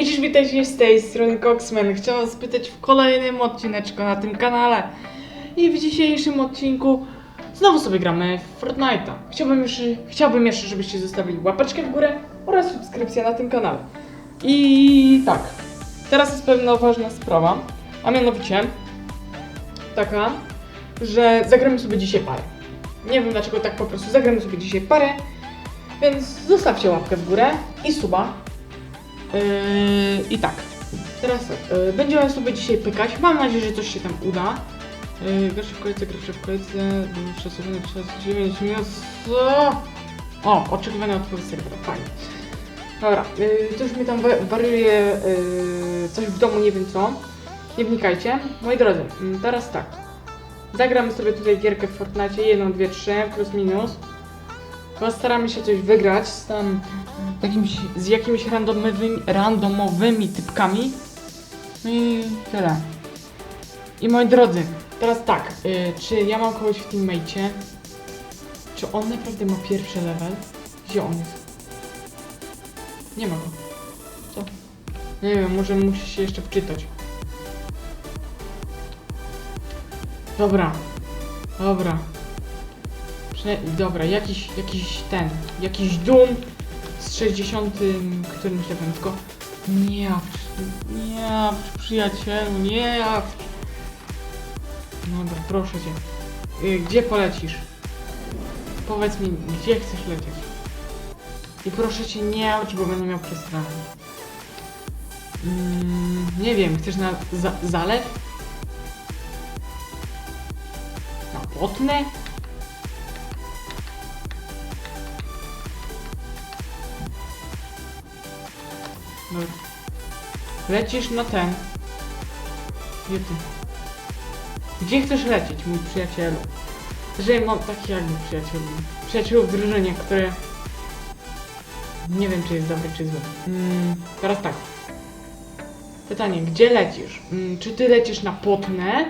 Cześć, witajcie z tej strony Coxman. Chciałam spytać w kolejnym odcineczku na tym kanale. I w dzisiejszym odcinku znowu sobie gramy w Fortnite'a. Chciałbym jeszcze, chciałbym jeszcze, żebyście zostawili łapeczkę w górę oraz subskrypcję na tym kanale. I tak, teraz jest pewna ważna sprawa, a mianowicie taka, że zagramy sobie dzisiaj parę. Nie wiem dlaczego tak po prostu zagramy sobie dzisiaj parę, więc zostawcie łapkę w górę i suba. Yy, I tak, teraz yy, będziemy sobie dzisiaj pykać. Mam nadzieję, że coś się tam uda. Yy, gracze w kolejce, gracze w kolejce, yy, szacowany czas 9 minut. O, oczekiwane odpowiedź serwera, fajnie. Dobra, yy, już mi tam wa- wariuje yy, coś w domu, nie wiem co. Nie wnikajcie. Moi drodzy, yy, teraz tak. Zagramy sobie tutaj gierkę w Fortnite 1, 2, 3, plus minus. Postaramy się coś wygrać tam jakimś, z jakimiś randomowymi, randomowymi typkami. No i tyle. I moi drodzy, teraz tak, y, czy ja mam kogoś w teammate'cie? Czy on naprawdę ma pierwszy level? Gdzie on jest? Nie ma go. Co? Nie wiem, może musi się jeszcze wczytać. Dobra. Dobra. Prze dobra, jakiś, jakiś ten, jakiś Doom z 60 którymś levelem, tylko nie jawcz, nie przyjacielu, nie jawcz. Dobra, proszę cię. Y, Gdzie polecisz? Powiedz mi, gdzie chcesz lecieć? I proszę cię, nie jawcz, bo będę miał przestrach. Mm, nie wiem, chcesz na za zalew? Na potnę? Dobra. Lecisz na ten. Gdzie ty? Gdzie chcesz lecieć, mój przyjacielu? Że mam takich jakby przyjaciół. Przyjaciół w drużynie, które... Nie wiem, czy jest dobry, czy zły. Mm, teraz tak. Pytanie, gdzie lecisz? Mm, czy ty lecisz na potnę?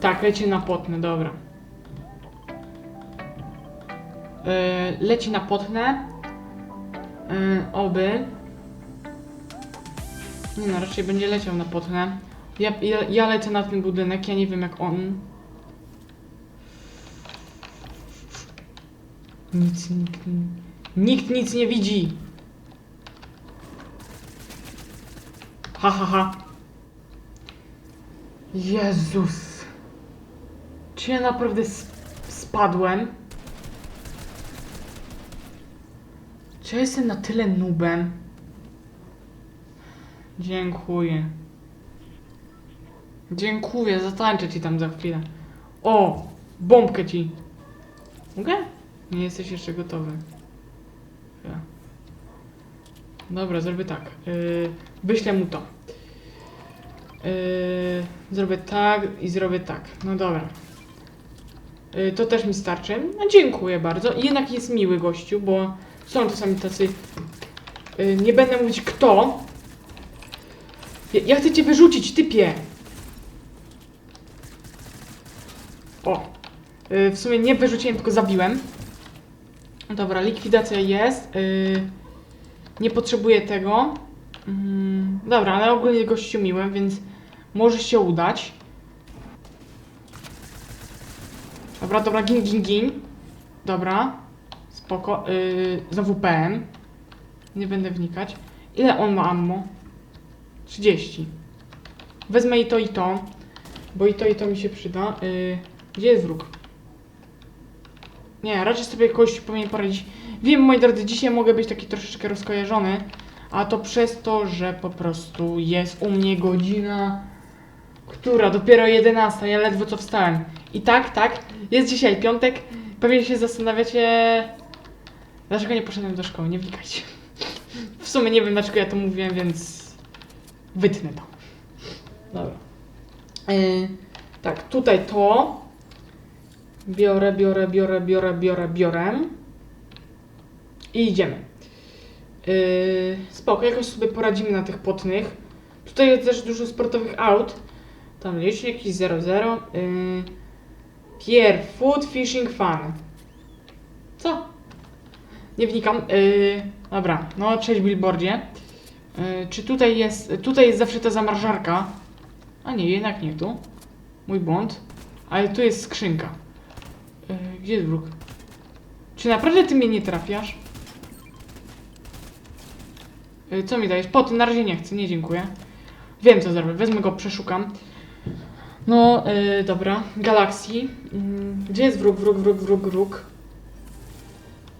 Tak, leci na potnę, dobra. Yy, leci na potnę. Yy, oby. Nie no, raczej będzie leciał na potnę. Ja, ja, ja lecę na ten budynek, ja nie wiem jak on. Nic, nikt, nikt nic nie widzi. Ha, ha, ha. Jezus. Czy ja naprawdę sp- spadłem? Czy ja jestem na tyle nubem? Dziękuję. Dziękuję, zatańczę ci tam za chwilę. O! Bombkę ci. Mogę? Nie jesteś jeszcze gotowy. Ja. Dobra, zrobię tak. Yy, wyślę mu to. Yy, zrobię tak i zrobię tak. No dobra. Yy, to też mi starczy. No dziękuję bardzo. Jednak jest miły gościu, bo są czasami tacy... Yy, nie będę mówić kto, ja, ja chcę cię wyrzucić, typie! O! Y, w sumie nie wyrzuciłem, tylko zabiłem. Dobra, likwidacja jest. Y, nie potrzebuję tego. Mm, dobra, ale ogólnie gościu miłem, więc może się udać. Dobra, dobra, gin, gin, gin. Dobra. Spoko. Y, znowu PM. Nie będę wnikać. Ile on ma ammo? 30. Wezmę i to i to, bo i to i to mi się przyda. Yy, gdzie jest wróg? Nie, raczej sobie jakoś powinien poradzić. Wiem, moi drodzy, dzisiaj mogę być taki troszeczkę rozkojarzony, a to przez to, że po prostu jest u mnie godzina, która dopiero 11, ja ledwo co wstałem. I tak, tak, jest dzisiaj piątek, pewnie się zastanawiacie, dlaczego nie poszedłem do szkoły, nie wnikajcie. W sumie nie wiem, dlaczego ja to mówiłem, więc Wytnę to. Dobra. Yy, tak, tutaj to. Biorę, biorę, biorę, biorę, biorę, biorę. I idziemy. Yy, spoko, jakoś sobie poradzimy na tych potnych. Tutaj jest też dużo sportowych aut. Tam licznik jakiś 00. Yy, Pier, food, fishing, fun. Co? Nie wnikam. Dobra, no cześć billboardzie. E, czy tutaj jest, tutaj jest zawsze ta zamrażarka? A nie, jednak nie tu. Mój błąd. Ale tu jest skrzynka. E, gdzie jest wróg? Czy naprawdę ty mnie nie trafiasz? E, co mi dajesz? Poty, na razie nie chcę, nie dziękuję. Wiem co zrobię, wezmę go, przeszukam. No, e, dobra. Galaxii. Mm, Gdzie jest wróg, wróg, wróg, wróg, wróg?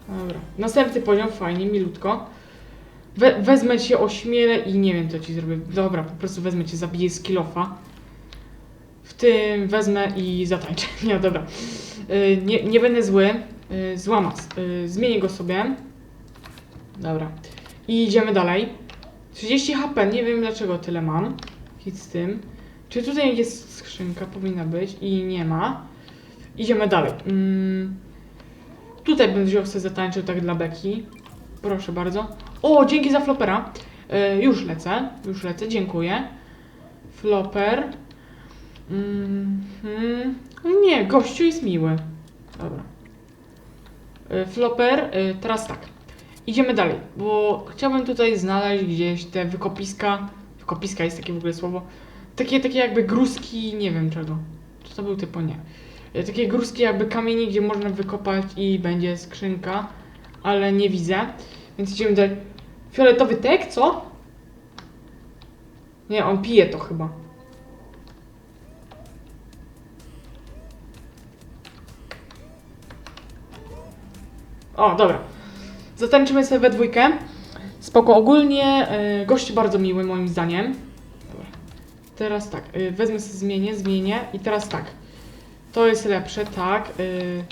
Dobra. Następny poziom, fajnie, milutko. We, wezmę cię, ośmielę i nie wiem co ci zrobię. Dobra, po prostu wezmę cię, zabiję z kilofa. W tym wezmę i zatańczę. Nie, dobra. Y, nie, nie będę zły. Y, złamas. Y, zmienię go sobie. Dobra. I idziemy dalej. 30 HP, nie wiem dlaczego tyle mam. Hit z tym. Czy tutaj jest skrzynka? Powinna być. I nie ma. Idziemy dalej. Mm. Tutaj będę wziął sobie zatańczył tak dla beki. Proszę bardzo. O, dzięki za flopera. E, już lecę, już lecę, dziękuję. Floper. Mhm. Nie, gościu jest miły. Dobra. E, floper, e, teraz tak. Idziemy dalej, bo chciałbym tutaj znaleźć gdzieś te wykopiska. Wykopiska jest takie w ogóle słowo. Takie, takie jakby gruski, nie wiem czego. Czy to był typo nie. Takie gruski jakby kamieni, gdzie można wykopać i będzie skrzynka, ale nie widzę. Więc idziemy dalej. Fioletowy tek, co? Nie, on pije to chyba. O, dobra. Zatańczymy sobie we dwójkę. Spoko. Ogólnie y, gość bardzo miły moim zdaniem. Dobra. Teraz tak, y, wezmę sobie zmienię, zmienię i teraz tak. To jest lepsze, tak. Y,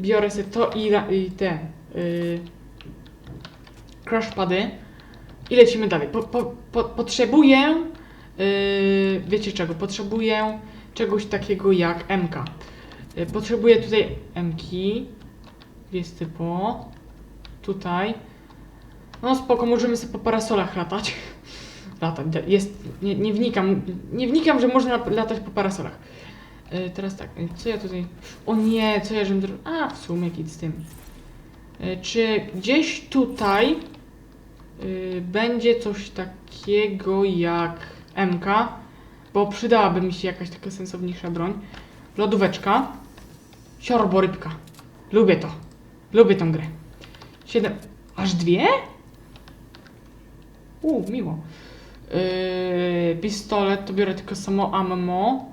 biorę sobie to i, i te y, crash pady i lecimy dalej. Po, po, po, potrzebuję, y, wiecie czego? Potrzebuję czegoś takiego jak MK. Y, potrzebuję tutaj MK. Jest typo. Tutaj. No spoko, możemy sobie po parasolach latać. Latać, jest, nie, nie wnikam, nie wnikam, że można latać po parasolach. Y, teraz tak, y, co ja tutaj... O nie, co ja żebym... A, w sumie git z tym. Y, Czy gdzieś tutaj będzie coś takiego jak MK? Bo przydałaby mi się jakaś taka sensowniejsza broń. Lodóweczka. Siorbo rybka. Lubię to. Lubię tą grę. Siedem... Aż dwie? U, miło. Yy, pistolet, to biorę tylko samo ammo.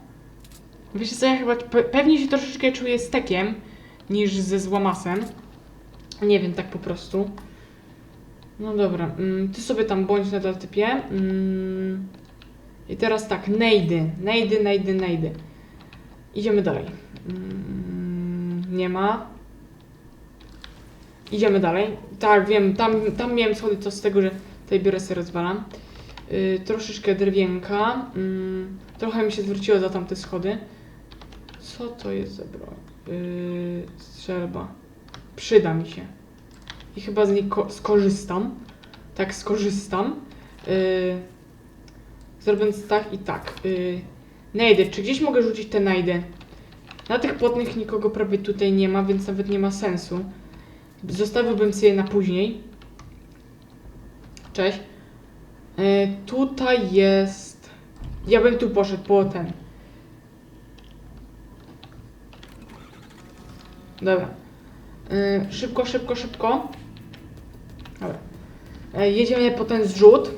Wiecie co, ja chyba pe pewnie się troszeczkę czuję z tekiem niż ze złamasem. Nie wiem, tak po prostu. No dobra, mm, ty sobie tam bądź na daltypie. Mm, I teraz tak, nejdy, nejdy, nejdy, nejdy. Idziemy dalej. Mm, nie ma. Idziemy dalej. Tak, wiem, tam, tam miałem schody, to z tego, że tutaj biorę sobie rozwalam. Yy, troszeczkę drewienka. Mm, trochę mi się zwróciło za tamte schody. Co to jest za broń? Yy, strzelba. Przyda mi się. I chyba z niej ko- skorzystam. Tak, skorzystam. Yy, zrobiąc tak i tak. Yy. Czy gdzieś mogę rzucić te najdy? Na tych płotnych nikogo prawie tutaj nie ma, więc nawet nie ma sensu. Zostawiłbym sobie na później. Cześć. Yy, tutaj jest... Ja bym tu poszedł po ten. Dobra. Yy, szybko, szybko, szybko. Dobra. Yy, jedziemy po ten zrzut.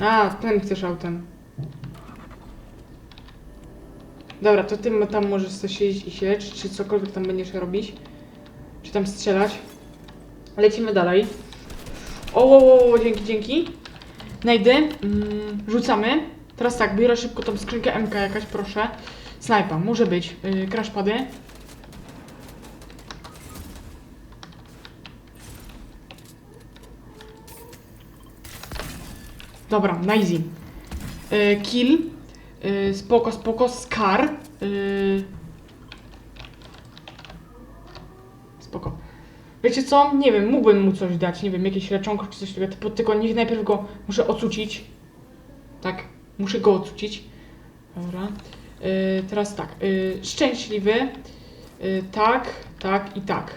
A, ten chcesz autem. Dobra, to ty tam możesz sobie siedzieć i siedzieć, czy cokolwiek tam będziesz robić. Czy tam strzelać. Lecimy dalej. O, o, o, dzięki, dzięki. Najdy. Mm, rzucamy. Teraz tak, biorę szybko tą skrzynkę MK jakaś, proszę. Snajpa, może być. Yy, crash Dobra, na easy. Yy, kill. Yy, spoko, spoko. Scar. Yy... Spoko. Wiecie co? Nie wiem, mógłbym mu coś dać, nie wiem, jakieś leczonko czy coś takiego, tylko niech najpierw go muszę ocucić. Tak, muszę go ocucić. Dobra. Yy, teraz tak, yy, szczęśliwy. Yy, tak, tak i tak.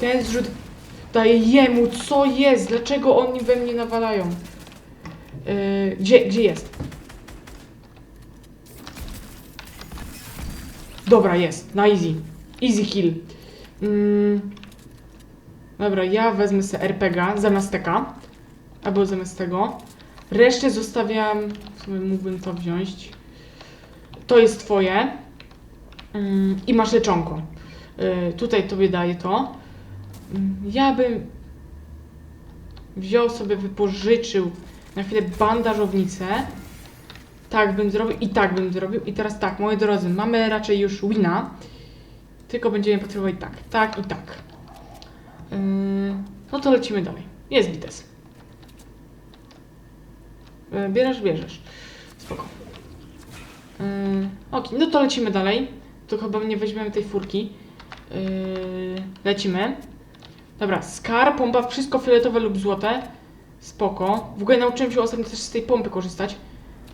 Ten zrzut. Daję jemu, co jest? Dlaczego oni we mnie nawalają? Yy, gdzie, gdzie jest? Dobra, jest, na easy. Easy kill. Mm. Dobra, ja wezmę sobie RPGa zamiast. Albo zamiast tego. Resztę zostawiam. W sumie mógłbym to wziąć. To jest twoje. Mm, I masz leczonko. Y, tutaj tobie daję to. Ja bym wziął sobie, wypożyczył na chwilę bandażownicę. Tak bym zrobił i tak bym zrobił. I teraz tak, moi drodzy, mamy raczej już wina. Tylko będziemy potrzebować tak, tak i tak. Yy, no to lecimy dalej. Jest bites. Yy, bierzesz, bierzesz. Spoko. Yy, ok, no to lecimy dalej. Tu chyba nie weźmiemy tej furki. Yy, lecimy. Dobra, skar, pompa, wszystko fioletowe lub złote. Spoko. W ogóle nauczyłem się ostatnio też z tej pompy korzystać.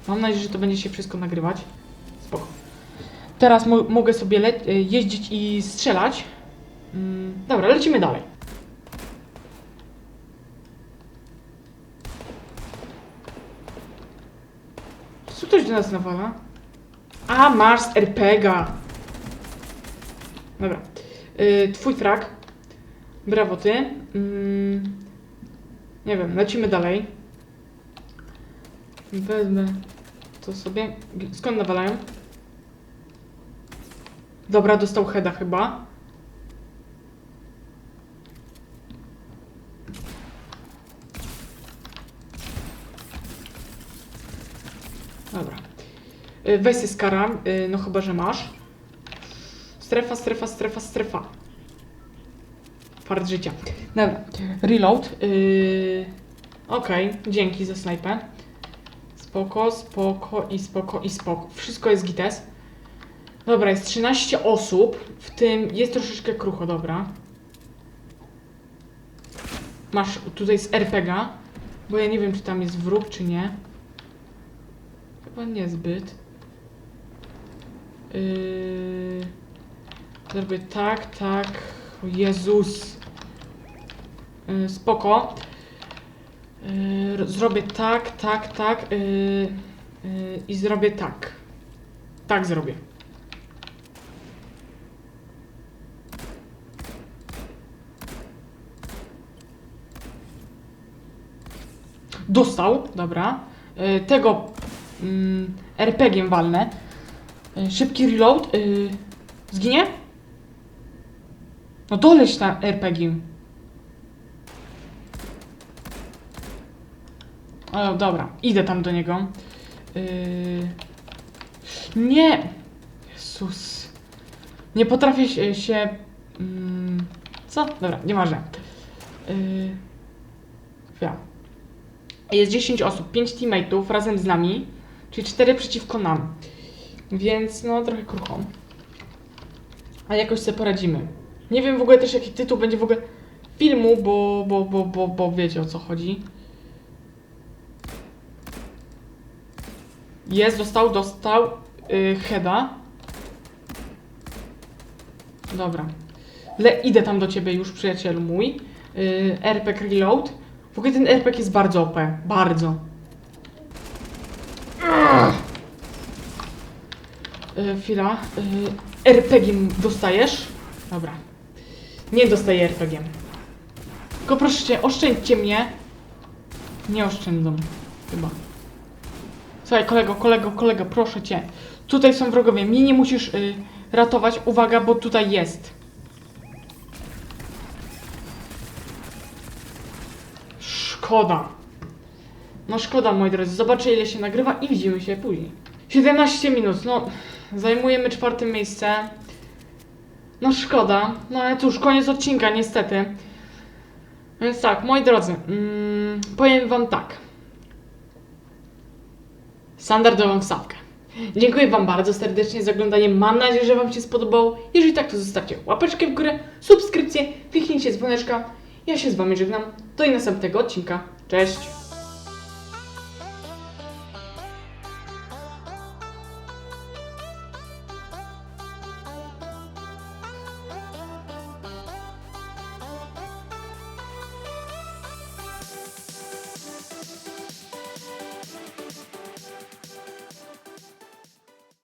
Mam nadzieję, że to będzie się wszystko nagrywać. Spoko. Teraz mo mogę sobie y, jeździć i strzelać. Mm, dobra, lecimy dalej. Co ktoś do nas nawala? A, masz z RPGa. Dobra. Y, twój frak. Brawo ty. Mm, nie wiem, lecimy dalej. Wezmę to sobie. Skąd nawalają? Dobra, dostał heada chyba. Dobra. Y, Weź skara, y, no chyba, że masz. Strefa, strefa, strefa, strefa. Fart życia. Dobra. Reload. Yy... Okej, dzięki za snajpę. Spoko, spoko i spoko i spoko. Wszystko jest gites. Dobra, jest 13 osób, w tym jest troszeczkę krucho, dobra. Masz tutaj z RPGa, bo ja nie wiem, czy tam jest wróg, czy nie. Chyba niezbyt. Yy... Zrobię tak, tak. Jezus. Yy, spoko. Yy, zrobię tak, tak, tak. Yy, yy, I zrobię tak. Tak zrobię. Dostał, dobra. Yy, tego mm, RPG-iem walnę. Yy, szybki reload. Yy, zginie? No doleć na RPG. O, dobra, idę tam do niego. Yy... Nie! Jezus. Nie potrafię się... się mm... Co? Dobra, nieważne. Yy... Chwila. Jest 10 osób, 5 teammateów razem z nami, czyli 4 przeciwko nam. Więc no, trochę krucho. A jakoś sobie poradzimy. Nie wiem w ogóle też jaki tytuł będzie w ogóle filmu, bo, bo, bo, bo, bo wiecie o co chodzi. Jest, dostał, dostał yy, heada. Dobra. Le idę tam do ciebie już, przyjacielu mój. Yy, RPG Reload. W ogóle ten RPG jest bardzo OP. Bardzo. Yy, chwila. Yy, RPG dostajesz? Dobra. Nie dostaję RPG. Tylko proszę cię, oszczędźcie mnie. Nie oszczędzą. Chyba. Słuchaj, kolego, kolego, kolego, proszę cię. Tutaj są wrogowie. Mnie nie musisz y, ratować. Uwaga, bo tutaj jest. Szkoda. No szkoda, moi drodzy. Zobaczę, ile się nagrywa i widzimy się później. 17 minut, no. Zajmujemy czwarte miejsce. No szkoda. No ale cóż, koniec odcinka, niestety. Więc tak, moi drodzy. Mm, powiem wam tak standardową wstawkę. Dziękuję Wam bardzo serdecznie za oglądanie. Mam nadzieję, że Wam się spodobało. Jeżeli tak, to zostawcie łapeczkę w górę, subskrypcję, kliknijcie dzwoneczka. Ja się z Wami żegnam. Do następnego odcinka. Cześć!